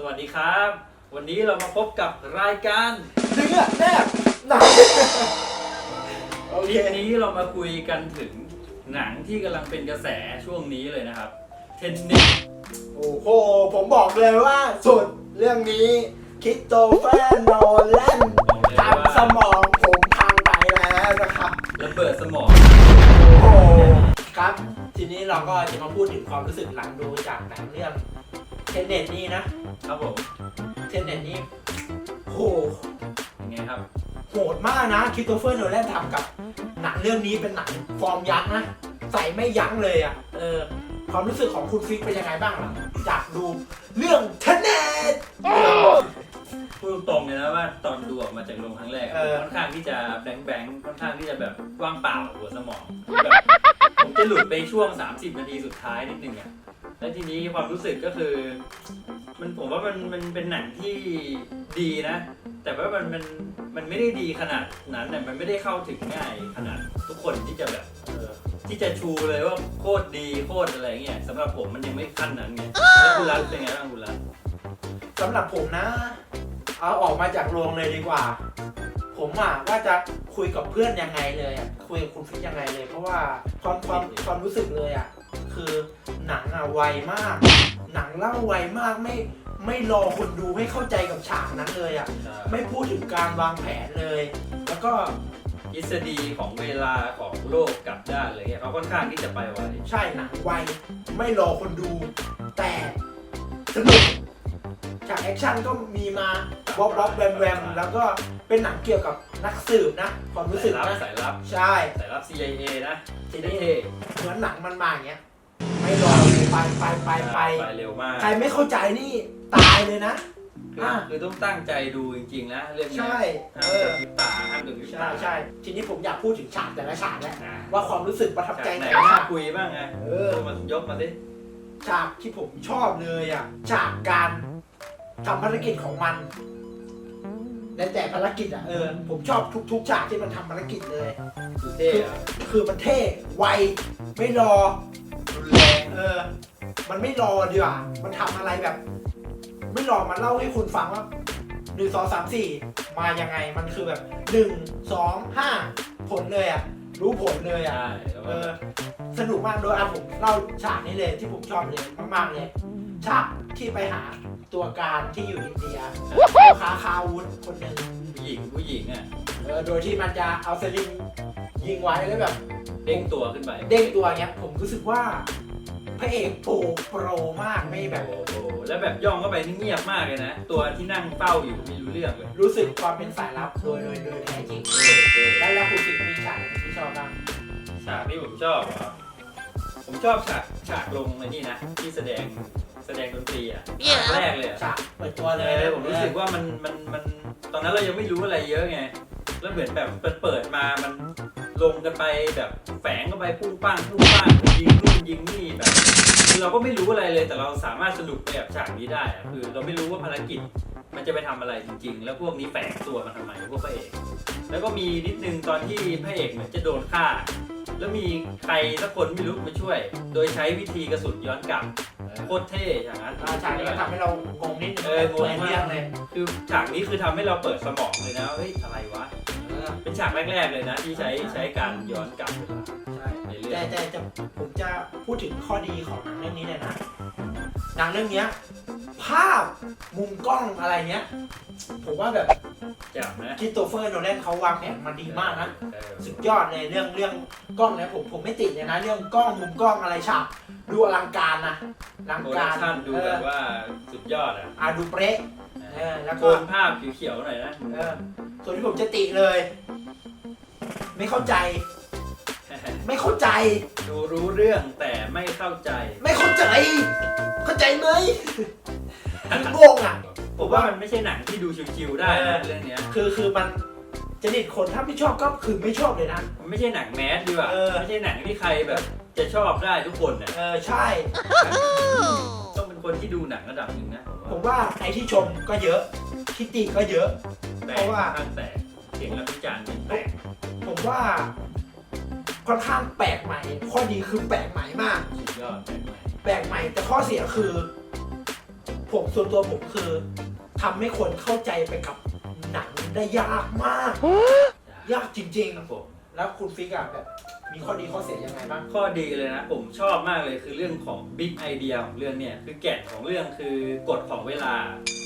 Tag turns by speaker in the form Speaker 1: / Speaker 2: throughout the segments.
Speaker 1: สวัสดีครับ วันนี้เรามาพบกับรายการ
Speaker 2: เนื้อแนบหนังโอ
Speaker 1: ค
Speaker 2: เค
Speaker 1: ลิปนี้เรามาคุยกันถึงหนังที่กำลังเป็นกระแสช่วงนี้เลยนะครับ เทนนิส
Speaker 2: โอ้โห ผมบอกเลยว่าสุดเรื่องนี้คิดโตแฟนโนแลน
Speaker 1: บอกเลยว่า
Speaker 2: ทำสมองผมพังไปแล้วนะครับ
Speaker 1: ระเบิดสมอง
Speaker 2: โอ้โหครับ ทีนี้เราก็จะมาพูดถึงความรู้สึกหลังดูจากหนังเรื่องเทนเน็ตนี่นะ ครับ
Speaker 1: ผม
Speaker 2: เทนเน็ตนี่โห
Speaker 1: ยังไงครับ
Speaker 2: โหดมากนะคิดโตเฟอร์โนแลนทำกับหนังเรื่องนี้เป็นหนังฟอร์มยักษ์นะ ใส่ไม่ยั้งเลยอะเออความรู้สึกของคุณฟิกเป็นยังไงบ้างล่ะอยากดูเรื่องเทนเน็ต
Speaker 1: พูดตรงๆเลยนะว่าตอนดูออกมาจากโรงครั้งแรก
Speaker 2: เออ
Speaker 1: ค่อนข้างที่จะแบงแบงๆค่อนข้างที่จะแบบว่างเปล่าหัวสมองแบบผมจะหลุดไปช่วง 30 นาทีสุดท้ายนิดนึงอะแล้วทีนี้ความรู้สึกก็คือ มันผมว่ามันมันเป็นหนังที่ดีนะ แต่ว่ามันมันมันไม่ได้ดีขนาดนั้นน่มันไม่ได้เข้าถึงง่ายขนาดทุกคนที่จะแบบเออที่จะชูเลยว่าโคตรดีโคตรอะไรเงี้ยสำหรับผมมันยังไม่ขั้นนั้นไงแล้วคุณรัตเป็นไงบ้างคุณรัต
Speaker 2: สำหรับผมนะ เอาออกมาจากโรงเลยดีกว่า ผมอะว่าจะคุยกับเพื่อนยังไงเลยอะคุยกับคุณฟิกยังไงเลย เพราะว่าความความความรู้สึกเลยอะคือหนังอะไวมาก หนังเล่าไวมากไม่ไม่รอคนดูให้เข้าใจกับฉากนั้นเลยอะ ไม่พูดถึงการวางแผนเลย แล้วก็
Speaker 1: ทฤษฎีของเวลาของโลกกลับด้านอะไรเงี้ยเขาค่อนข้างที่จะไปไว
Speaker 2: ใช่หนังไวไม่รอคนดู แต่สนุกฉากแอคชั่นก็มีมาบ๊อบบ๊อบแวมแวมแล้วก็เป็นหนังเกี่ยวกับนักสืบนะความรู้สึก
Speaker 1: สายลับ
Speaker 2: นะ
Speaker 1: สายลับ
Speaker 2: ใช่
Speaker 1: สายลับ CIA นะ
Speaker 2: ที
Speaker 1: เท่
Speaker 2: นี้เหมือนหนังมันมาอย่างเงี้ย ไม่รอเลยไปไปไปไป
Speaker 1: ไปเร็วมาก
Speaker 2: ใครไม่เข้าใจนี่ตายเลยนะ
Speaker 1: คือคือต้องตั้งใจดูจริงๆนะเรื่องเนี้ย
Speaker 2: ใช่
Speaker 1: ห้าม
Speaker 2: เอกอ
Speaker 1: ระพริบตาห้ามกระพริบ
Speaker 2: ใช่
Speaker 1: ตา
Speaker 2: ใช่ทีนี้ผมอยากพูดถึงฉากแต่ละฉากแล้ว
Speaker 1: อะ
Speaker 2: ว่าความรู้สึกประทับใจ
Speaker 1: จากไห
Speaker 2: ไห
Speaker 1: น
Speaker 2: น
Speaker 1: น่า
Speaker 2: ฉาก
Speaker 1: คุยบ้างไง
Speaker 2: เออ
Speaker 1: มายกมาสิ
Speaker 2: ฉากที่ผมชอบเลยอะฉากการทำภารกิจของมันในแต่ภารกิจอะเออผมชอบทุกๆฉากที่มันทำภารกิจเลย
Speaker 1: ดูเท่อะ
Speaker 2: คือมันเท่ไวไม่รอ
Speaker 1: รุนแรง
Speaker 2: เออ มันไม่รอดีกว่า มันทำอะไรแบบ ไม่รอมันเล่าให้คุณฟังว่าหนึ่งสองสามสี่มายังไง มันคือแบบหนึ่งสองห้าผลเลยอะ รู้ผลเลยอะ
Speaker 1: ใช่แล้ว
Speaker 2: เอ
Speaker 1: ก็
Speaker 2: อ สนุกมากโดยอะผมเล่าฉากนี้เลยที่ผมชอบเลยมากๆเลย ฉากที่ไปหาตัวการที่อยู่อินเดียพ่อค้าคาอาวุธคนหนึ่ง
Speaker 1: ผู้หญิงผู้หญิงอะ
Speaker 2: เออโดยที่มันจะเอาสลิงยิงไว้แล้วแบบ
Speaker 1: เด้งตัวขึ้นไป
Speaker 2: เด้งตัวเนี้ยผมรู้สึกว่า พระเอกโปรโปรมากไม่แบบ
Speaker 1: โอ้โหแล้วแบบย่องเข้าไปนี่เงียบมากเลยนะ ตัวที่นั่งเฝ้าอยู่ไม่รู้เรื่องเลย
Speaker 2: รู้สึกความเป็นสายลับโดยโดยโดยแท้จริง
Speaker 1: เออเออ
Speaker 2: แล้วแล้วคุณฟิกมีฉากไหนที่ชอบบ้าง
Speaker 1: ฉากที่ผมชอบเหรอผมชอบฉากฉากลงไอ้นี่นะ ที่แสดงแสดงดนตรีอะฉากแรกเลยอะ
Speaker 2: ฉากเปิดตัว
Speaker 1: เอ
Speaker 2: เลย
Speaker 1: อผมรู้สึกว่ามันมันมันตอนนั้นเรายังไม่รู้อะไรเยอะไง แล้วเหมือนแบบเปิดเปิดมามันลงกันไปแบบแฝงกันไปพุ่งปั้งพุ่งปั้งยิงนู่น ยิงนี่แบบคือเราก็ไม่รู้อะไรเลยแต่เราสามารถสรุปไปแบบฉากนี้ได้อะคือเราไม่รู้ว่าภารกิจมันจะไปทำอะไรจริง ๆ แล้วพวกนี้แฝงตัวมาทำไมพวกพระเอก แล้วก็มีนิดนึงตอนที่พระเอกเหมือนจะโดนฆ่า แล้วมีใครสักคนไม่รู้มาช่วย โดยใช้วิธีกระสุนย้อนกลับโคตรเท่อย่างนั้น
Speaker 2: อ่าฉากนี้ก็ทำให้เรางงนิดนึง
Speaker 1: เอองง
Speaker 2: เรื่องเลย
Speaker 1: คือฉากนี้คือทำให้เราเปิดสมองเลยนะเฮ้ยอะไรวะ
Speaker 2: เออ
Speaker 1: เป็นฉากแรกๆเลยนะที่ใช้ใช้การย้อนกลับเวลา
Speaker 2: ใช่
Speaker 1: ในเรื่อ
Speaker 2: แต่
Speaker 1: ง
Speaker 2: แต่จะผมจะพูดถึงข้อดีของหนังเรื่องนี้เลยนะหนังเรื่องเนี้ยภาพมุมกล้องอะไรเนี้ย ผมว่าแบบ
Speaker 1: จับนะ
Speaker 2: คริสโตเฟอร์โนแลนเขาวางแผนมาดีมากนะ
Speaker 1: เออ
Speaker 2: สุดยอดเลยเรื่องเรื่องกล้องเนี่ยผมผมไม่ติดเลยนะ เรื่องกล้องมุมกล้องอะไรฉากดูอลังการนะอลัง
Speaker 1: โปร
Speaker 2: กา
Speaker 1: ดั
Speaker 2: ร
Speaker 1: กชั่นดู
Speaker 2: เอ
Speaker 1: แบ
Speaker 2: อบ
Speaker 1: ว่าสุดยอดอะ
Speaker 2: อ่าดูเป๊ะเออแล้ว
Speaker 1: โท
Speaker 2: ก็
Speaker 1: นภาพเขียวๆหน่อยนะ
Speaker 2: เออส่วนที่ผมจะติเลย ไม่เข้าใจ ไม่เข้าใจ
Speaker 1: ดูรู้เรื่องแต่ไม่เข้าใจ
Speaker 2: ไม่เข้าใจ เข้าใจไหมงงอะ
Speaker 1: ผมว่ามันไม่ใช่หนังที่ดูชิวๆได้นะเรื่องเนี้ย
Speaker 2: คือคือมันจริตคนถ้าไม่ชอบก็คือไม่ชอบเลยนะ
Speaker 1: มันไม่ใช่หนังแมสดีกว่า
Speaker 2: เออ
Speaker 1: ไม่ใช่หนังที่ใครแบบ จะชอบได้ทุกคนน่ะ
Speaker 2: เออใช่
Speaker 1: ต้องเป็นคนที่ดูหนังระดับหนึ่งนะ
Speaker 2: ผมว่าไอ้ที่ชมก็เยอะที่ติก็เยอะ
Speaker 1: แต่
Speaker 2: เพราะว่า
Speaker 1: ข้างแตกเสียงและวิจารณ์เป็นแตก
Speaker 2: ผมว่า ค่อนข้างแปลกใหม่ ข้อดีคือแปลกใหม่มาก
Speaker 1: สุดยอดแปลกใหม่
Speaker 2: แปลกใหม่ แต่ข้อเสียคือ ผมส่วนตัวผมคือทำให้คนเข้าใจไปกับหนังได้ยากมาก ยากจริง
Speaker 1: ครับผม
Speaker 2: ๆ แล้วคุณฟิกอะแบบมีข้อดีข้อเสียยังไงบ้าง
Speaker 1: ข้อดีเลยนะผมชอบมากเลยคือเรื่องของบิ๊กไอเดียของเรื่องเนี่ยคือแก่นของเรื่องคือกฎของเวลา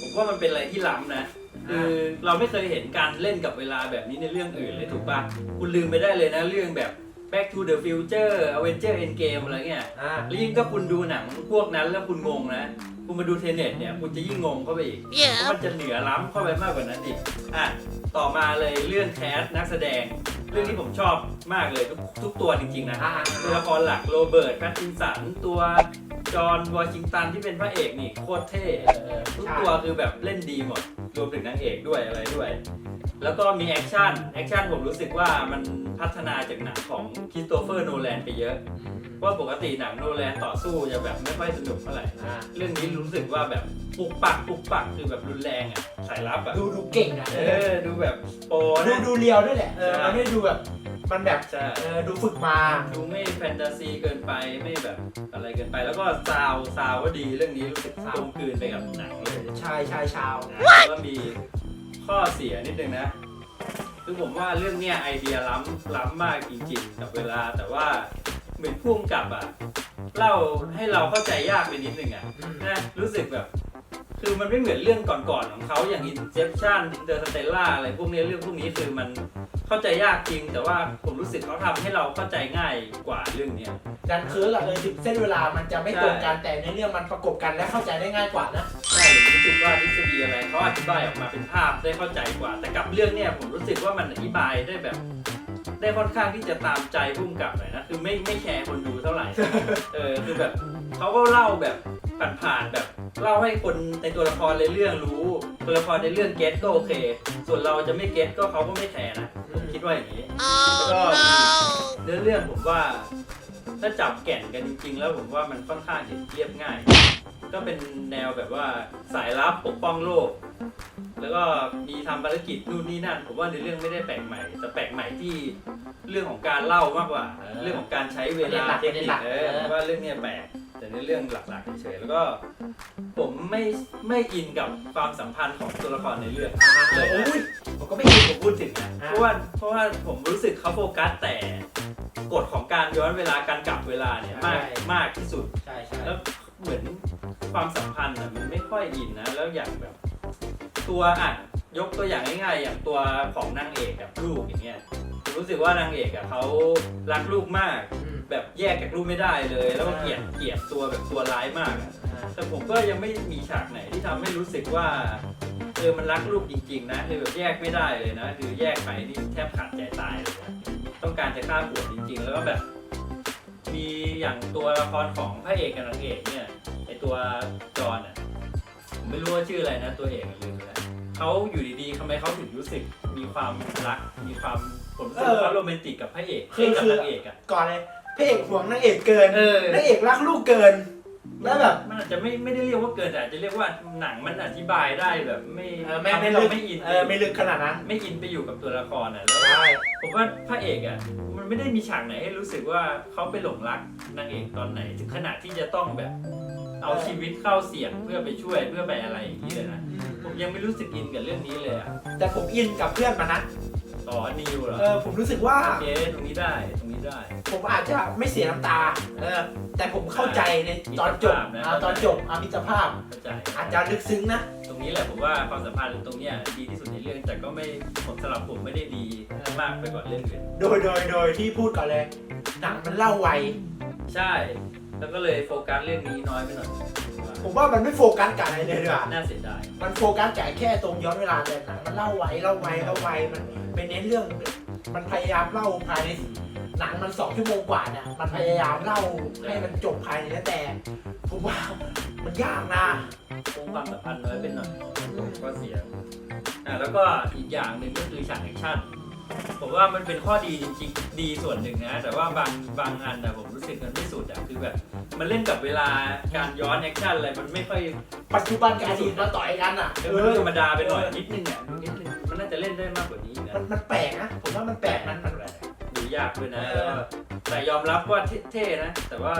Speaker 1: ผมว่ามันเป็นอะไรที่ล้ำนะคือเราไม่เคยเห็นการเล่นกับเวลาแบบนี้ในเรื่องอื่นเลยถูกปะคุณลืมไปได้เลยนะเรื่องแบบ Back to the Future Avenger Endgame อะไรเงี้ย
Speaker 2: อ่า
Speaker 1: แล้วยิ่งถ้าคุณดูหนังพวกนั้นแล้วคุณงงนะ คุณมาดูเทเน็ตเนี่ย คุณจะยิ่งงงเข้าไปอีก เพราะมันจะเหนือล้ำเข้าไปมากกว่านั้นอีก อะ ต่อมาเลยเรื่องแคสนักแสดง เรื่องที่ผมชอบมากเลยทุกทุกตัวจริงๆนะ
Speaker 2: อ่า
Speaker 1: ตัวละครหลักโรเบิร์ตแพตตินสัน ตัวจอห์นวอชิงตันที่เป็นพระเอกนี่โคตรเท่ทุกตัวคือแบบเล่นดีหมด รวมถึงนางเอกด้วยอะไรด้วย แล้วก็มีแอคชั่น แอคชั่นผมรู้สึกว่ามันพัฒนาจากหนังของคริสโตเฟอร์โนแลนไปเยอะ ว่าปกติหนังโนแลนต่อสู้จะแบบไม่ค่อยสนุกเท่าไหร่
Speaker 2: อ่า
Speaker 1: เรื่องนี้รู้สึกว่าแบบปุกปักปุกปักคือแบบรุนแรงอะ สายลับอะ
Speaker 2: ดูดูเก่งอะ
Speaker 1: เออ ดูแบบโปร
Speaker 2: ดู
Speaker 1: นะ
Speaker 2: ดูเรียวด้วยแหละเออ
Speaker 1: ใช่
Speaker 2: มันไม่ดูแบบมันแบบ
Speaker 1: ใช่
Speaker 2: เออดูฝึกมา
Speaker 1: ดูไม่แฟนตาซีเกินไปไม่แบบอะไรเกินไป แล้วก็ซาวซาวก็ดีเรื่องนี้รู้สึกกลมกลืนไปกับหนังเลย
Speaker 2: ชายชายชาว
Speaker 1: นะแล้วก็มี ข้อเสียนิดนึงนะ คือผมว่าเรื่องเนี้ยไอเดียล้ำล้ำมากจริงๆกับเวลาแต่ว่าเหมือนพุ่งกับอะเล่าให้เราเข้าใจยากไปนิดนึงอะ
Speaker 2: อืม
Speaker 1: นะรู้สึกแบบ คือมันไม่เหมือนเรื่องก่อนๆของเขาอย่าง Inception Interstellar อะไรพวกนี้เรื่องพวกนี้คือมันเข้าใจยากจริง แต่ว่าผมรู้สึกเขาทำให้เราเข้าใจง่ายกว่าเรื่องเนี้ย
Speaker 2: ดันเคิร์กอะเออถึงเส้นเวลามันจะไม่ตรงกันแต่ในเรื่องมันประกบกันและเข้าใจได้ง่ายกว่านะ
Speaker 1: ใผมรู้สึกว่าทฤษฎีอะไรเขาอธิบายออกมาเป็นภาพได้เข้าใจกว่า แต่กับเรื่องเนี่ยผมรู้สึกว่ามันอธิบายได้แบบ ได้ค่อนข้างที่จะตามใจพุ่มกับหน่อยนะคือไม่ไม่แคร์คนดูเท่าไหร่ เออคือแบบเขาก็เล่าแบบผ่านๆแบบเล่าให้คนในตัวละครในเรื่องรู้ ตัวละครในเรื่องเก็ตก็โอเค ส่วนเราจะไม่เก็ตก็เขาก็ไม่แคร์นะผมคิดว่าอย่างนี้แล้วก็เนื้อเรื่องผมว่าถ้าจับแก่นกันจริงๆ แล้วผมว่ามันค่อนข้างจะเรียบง่าย ก็เป็นแนวแบบว่าสายลับปกป้องโลก แล้วก็มีทำภารกิจนู่นนี่นั่น ผมว่าในเรื่องไม่ได้แปลกใหม่ แต่แปลกใหม่ที่เรื่องของการเล่ามากกว่า
Speaker 2: เออ
Speaker 1: เรื่องของการใช้เวลา
Speaker 2: ประ
Speaker 1: เท
Speaker 2: เด็
Speaker 1: คน
Speaker 2: หลั
Speaker 1: นิค
Speaker 2: ก
Speaker 1: เอ
Speaker 2: ประเด็นหลัก
Speaker 1: อ
Speaker 2: เออ
Speaker 1: ผมว่าเรื่องเนี้ยแปลกแต่ในเรื่องหลักๆเฉยๆแล้วก็ผมไม่ไม่อินกับความสัมพันธ์ของตัวละครในเรื่อง
Speaker 2: เลยอุ้ย
Speaker 1: ผมก็ไม่อินผมพูดถึงนะ
Speaker 2: อ่า
Speaker 1: เพราะว่าเพราะว่าผมรู้สึกเขาโฟกัสแต่กฎของการย้อนเวลาการกลับเวลาเนี่ยมากมากที่สุด
Speaker 2: ใช่ใช่
Speaker 1: แล้วเหมือน ความสัมพันธ์อะมันไม่ค่อยอินนะ แล้วอย่างแบบ ตัวอะยกตัวอย่างง่ายๆอย่างตัวของนางเอกกับลูกอย่างเงี้ยผมรู้สึกว่านางเอกอะเขารักลูกมาก
Speaker 2: อืม
Speaker 1: แบบแยกจากลูกไม่ได้เลย แล้วก็เกลียดเกลียดตัวแบบตัวร้ายมากอะ
Speaker 2: อ่า
Speaker 1: แต่ผมก็ยังไม่มีฉากไหนที่ทำให้รู้สึกว่าเออมันรักลูกจริงๆนะคือแบบแยกไม่ได้เลยนะ คือแยกไปนี่แทบขาดใจตายเลยนะต้องการจะฆ่าผัวจริงๆ แล้วก็แบบ มีอย่างตัวละครของพระเอกกับนางเอกเนี่ยไอ ตัวจอห์นอะผมไม่รู้ว่าชื่ออะไรนะตัวเอกอะลืมไปแล้วเขาอยู่ดีๆทำไมเขาถึงรู้สึกมีความรัก มีความผมรู้สึกว่าเขาโรแมนติกกับพระเอก
Speaker 2: คือ
Speaker 1: กับ
Speaker 2: คือ
Speaker 1: นางเอกอะ
Speaker 2: ก่อนเลยพระเอกห่วงนางเอกเกิน
Speaker 1: เออ
Speaker 2: นางเอกรักลูกเกิน แล้วแบบ
Speaker 1: มันอาจจะไม่ไม่ได้เรียกว่าเกินแต่อาจจะเรียกว่าหนังมันอธิบายได้แบบไม่
Speaker 2: เออไม่
Speaker 1: ทำ
Speaker 2: ไม่
Speaker 1: ให้เรา
Speaker 2: ลึก
Speaker 1: ไม่อิน
Speaker 2: เออไม่ลึกขนาดนั้น
Speaker 1: ไม่อินไปอยู่กับตัวละครอะแล้ว
Speaker 2: ใช่
Speaker 1: ผมว่าพระเอกอะมันไม่ได้มีฉากไหนให้รู้สึกว่าเขาไปหลงรักนางเอกตอนไหน ถึงขนาดที่จะต้องแบบ เอาชีวิตเข้าเสี่ยงเพื่อไปช่วยเพื่อไปอะไรอย่างนี้เลยนะผมยังไม่รู้สึกอินกับเรื่องนี้เลยอะ
Speaker 2: แต่ผมอินกับเพื่อนมานะ
Speaker 1: ต่อนิวเหรอ
Speaker 2: เออผมรู้สึกว่า
Speaker 1: โอเคตรงนี้ได้ตรงนี้ได้
Speaker 2: ผมอาจจะไม่เสียน้ำตาเออแต่ผมเข้าใจในตอนจบ
Speaker 1: มิตรภาพนะ
Speaker 2: อ่าตอนจบอามิตรภาพ
Speaker 1: เข้าใจ
Speaker 2: อาจจะลึกซึ้งนะ
Speaker 1: ตรงนี้แหละผมว่าความสัมพันธ์ตรงเนี้ยดีที่สุดในเรื่องแต่ก็ไม่ผมสำหรับผมไม่ได้ดีมากไปกว่าเรื่องอื่น
Speaker 2: โดยโดยโดยที่พูดก่อนเลย หนังมันเล่าไว
Speaker 1: ใช่ แล้วก็เลยโฟกัสเรื่องนี้น้อยไปหน่อยว่า
Speaker 2: ผมว่ามันไม่โฟกัสกับอะไรเลยดีกว่า
Speaker 1: น่าเสียดาย
Speaker 2: มันโฟกัสแต่แค่ตรงย้อนเวลาแต่หนังมันเล่าไวเล่าไวเล่าไวมันเป็นเน้นเรื่อง มันพยายามเล่าภายในหนังมันสองชั่วโมงกว่าเนี่ยมันพยายามเล่าให้มันจบภายในนั้นแต่ผมว่ามันยากนะ
Speaker 1: คงความสัมพันธ์น้อยเป็นหน่อยก็เสียอะแล้วก็อีกอย่างหนึ่งก็คือฉากแอคชั่น ผมว่ามันเป็นข้อดีจริงๆดีส่วนหนึ่งนะ แต่ว่าบางบางอันนะผมรู้สึกมันไม่สุดอะคือแบบ มันเล่นกับเวลาการย้อนแอคชั่นอะไรมันไม่ค่อย
Speaker 2: ปัจจุบันกับอดีตมาต่อยกันอะ
Speaker 1: เออมันธรรมดาไปหน่อยนิดนึงอะนิดนึงมันน่าจะเล่นได้มากกว่านี้นะ
Speaker 2: มันมันแปลกนะ ผมว่ามันแปลกมันมัน
Speaker 1: หรือยากด้วยนะ
Speaker 2: เออ
Speaker 1: แล้วก็แต่ยอมรับว่าเท่ๆนะ แต่ว่า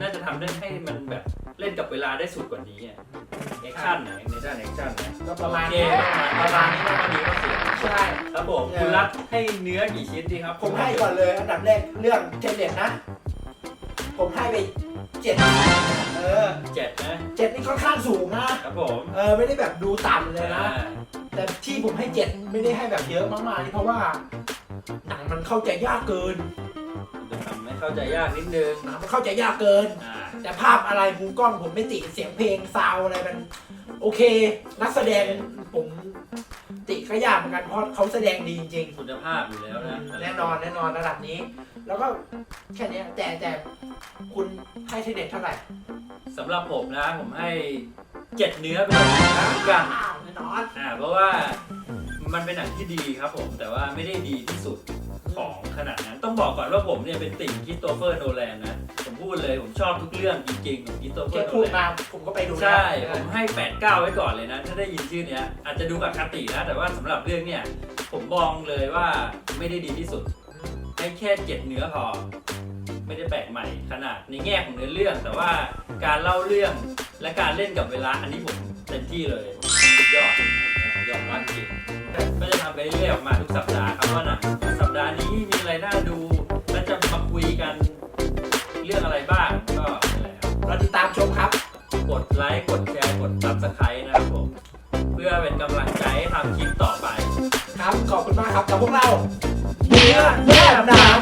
Speaker 1: น่าจะทำได้ให้มันแบบ เล่นกับเวลาได้สุดกว่านี้อะแอคชั่นนะในด้านแอคชั่นนะ
Speaker 2: ก็ประมาณ
Speaker 1: โอเค
Speaker 2: นี้
Speaker 1: ประมาณนี้ก็ดีก็เสีย
Speaker 2: ใช่
Speaker 1: ครับผม
Speaker 2: เออ
Speaker 1: คุณรัฐให้เนื้อกี่ชิ้นดีครับ
Speaker 2: ผมให้ก่อนเลยอันดับแรกเรื่องเทเลตนะ ผมให้ไปเจ็ดเออ
Speaker 1: เจ็ดนะ
Speaker 2: เจ็ดนี่ค่อนข้างสูงนะ
Speaker 1: ครับผม
Speaker 2: เออไม่ได้แบบดูต่ำเลยนะ
Speaker 1: อ่า
Speaker 2: แต่ที่ผมให้เจ็ดไม่ได้ให้แบบเยอะมากๆนี่เพราะว่าหนังมันเข้าใจยากเกิน
Speaker 1: จะทำให้ เข้าใจยากนิดนึง
Speaker 2: หนังมันเข้าใจยากเกิน
Speaker 1: อ่า
Speaker 2: แต่ภาพอะไรมุมกล้องผมไม่ติเสียงเพลงซาวอะไรมัน โอเค นักแสดงผมติก็ยากเหมือนกันเพราะเขาแสดงดีจริง
Speaker 1: คุณภาพอยู่แล้วนะ
Speaker 2: ๆแน่นอนแน่นอนระดับนี้ แล้วก็แค่เนี้ยแต่แต่คุณให้เทเด็ดเท่าไหร่
Speaker 1: สำหรับผมนะผมให้เจ็ดเนื้อไปเลยนะกัน
Speaker 2: อ้าวแน่นอน
Speaker 1: อ่าเพราะว่ามันเป็นหนังที่ดีครับผมแต่ว่าไม่ได้ดีที่สุดของขนาดนั้น ต้องบอกก่อนว่าผมเนี่ยเป็นติ่งคริสโตเฟอร์โนแลนนะ ผมพูดเลยผมชอบทุกเรื่องจริงๆของคริสโตเฟอ
Speaker 2: แค่
Speaker 1: ร์โน
Speaker 2: พูด
Speaker 1: แลน
Speaker 2: มาผมก็ไปดูแล้ว
Speaker 1: ใช่ ผมให้ 8 9 ไว้ก่อนเลยนะ ถ้าได้ยินชื่อเนี้ยอาจจะดูกับคตินะ แต่ว่าสำหรับเรื่องเนี่ย ผมมองเลยว่าไม่ได้ดีที่สุด ให้แค่เจ็ดเนื้อพอ ไม่ได้แปลกใหม่ขนาดในแง่ของเนื้อเรื่อง แต่ว่าการเล่าเรื่องและการเล่นกับเวลาอันนี้ผมเต็มที่เลยสุดยอดยอมรับจริง ก็จะทำไปเรื่อยๆออกมาทุกสัปดาห์ครับว่าหนะสัปดาห์นี้มีอะไรน่าดู และจะมาคุยกันเรื่องอะไรบ้างก็นั่นแหละครับ
Speaker 2: เราติดตามชมครับ
Speaker 1: กดไลค์กดแชร์กด subscribe นะครับผมเพื่อเป็นกำลังใจให้ทำคลิปต่อไป
Speaker 2: ครับ ขอบคุณมากครับกับพวกเรา เนื้อเนื้อหนัง